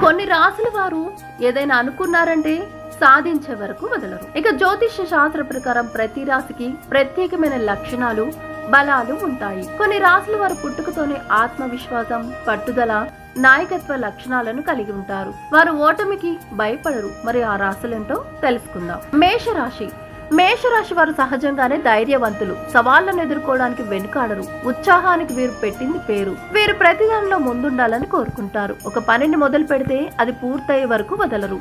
కొన్ని రాసుల వారు ఏదైనా అనుకున్నారంటే సాధించే వరకు వదలరు. ఇక జ్యోతిష్య శాస్త్ర ప్రకారం ప్రతి రాశికి ప్రత్యేకమైన లక్షణాలు బలాలు ఉంటాయి. కొన్ని రాసుల వారు పుట్టుకతోనే ఆత్మవిశ్వాసం పట్టుదల నాయకత్వ లక్షణాలను కలిగి ఉంటారు. వారు ఓటమికి భయపడరు. మరి ఆ రాశులేంటో తెలుసుకుందాం. మేష రాశి మేషరాశి వారు సహజంగానే ధైర్యవంతులు. సవాళ్ళను ఎదుర్కోవడానికి వెనుకాడరు. ఉత్సాహానికి వీరు పెట్టింది పేరు. వీరు ప్రతిదానిలో ముందుండాలని కోరుకుంటారు. ఒక పనిని మొదలు పెడితే అది పూర్తయ్యే వరకు వదలరు.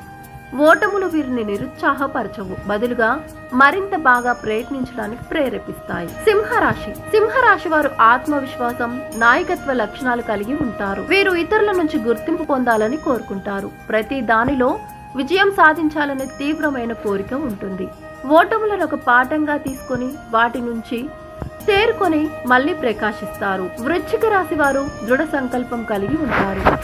ఓటములు వీరిని నిరుత్సాహపరచవు. బదులుగా మరింత బాగా ప్రయత్నించడానికి ప్రేరేపిస్తాయి. సింహరాశి. సింహరాశి వారు ఆత్మవిశ్వాసం నాయకత్వ లక్షణాలు కలిగి ఉంటారు. వీరు ఇతరుల నుంచి గుర్తింపు పొందాలని కోరుకుంటారు. ప్రతి దానిలో విజయం సాధించాలనే తీవ్రమైన కోరిక ఉంటుంది. ఓటములను ఒక పాఠంగా తీసుకొని వాటి నుంచి తేరుకొని మళ్ళీ ప్రకాశిస్తారు. వృశ్చిక రాశి వారు దృఢ సంకల్పం కలిగి ఉంటారు.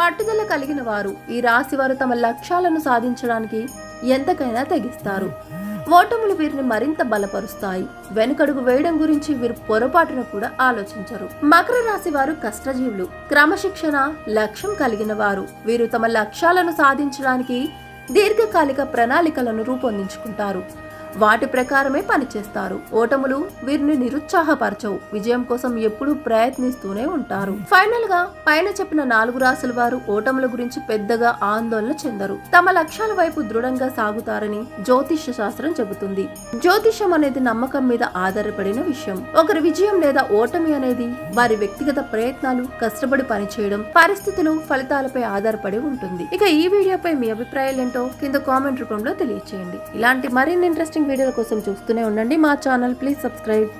పట్టుదల కలిగిన వారు ఈ రాశి వారు తమ లక్ష్యాలను సాధించడానికి ఎంతకైనా తెగిస్తారు. ఓటములు వీరిని మరింత బలపరుస్తాయి. వెనుకడుగు వేయడం గురించి వీరు పొరపాటున కూడా ఆలోచించరు. మకర రాశి వారు కష్టజీవులు. క్రమశిక్షణ లక్ష్యం కలిగిన వారు. వీరు తమ లక్ష్యాలను సాధించడానికి దీర్ఘకాలిక ప్రణాళికలను రూపొందించుకుంటారు. వాటి ప్రకారమే పనిచేస్తారు. ఓటములు వీరిని నిరుత్సాహపరచవు. విజయం కోసం ఎప్పుడూ ప్రయత్నిస్తూనే ఉంటారు. ఫైనల్గా పైన చెప్పిన నాలుగు రాసుల వారు ఓటముల గురించి పెద్దగా ఆందోళన చెందరు. తమ లక్ష్యాల వైపు దృఢంగా సాగుతారని జ్యోతిష్య శాస్త్రం చెబుతుంది. జ్యోతిష్యం అనేది నమ్మకం మీద ఆధారపడిన విషయం. ఒకరి విజయం లేదా ఓటమి అనేది వారి వ్యక్తిగత ప్రయత్నాలు కష్టపడి పనిచేయడం పరిస్థితులు ఫలితాలపై ఆధారపడి ఉంటుంది. ఇక ఈ వీడియోపై మీ అభిప్రాయాలు ఏంటో కింద కామెంట్ రూపంలో తెలియచేయండి. ఇలాంటి మరిన్ని ఇంట్రెస్టింగ్ ఇంట్రెస్టింగ్ వీడియోల కోసం చూస్తూనే ఉండండి. మా ఛానల్ ప్లీజ్ సబ్స్క్రైబ్.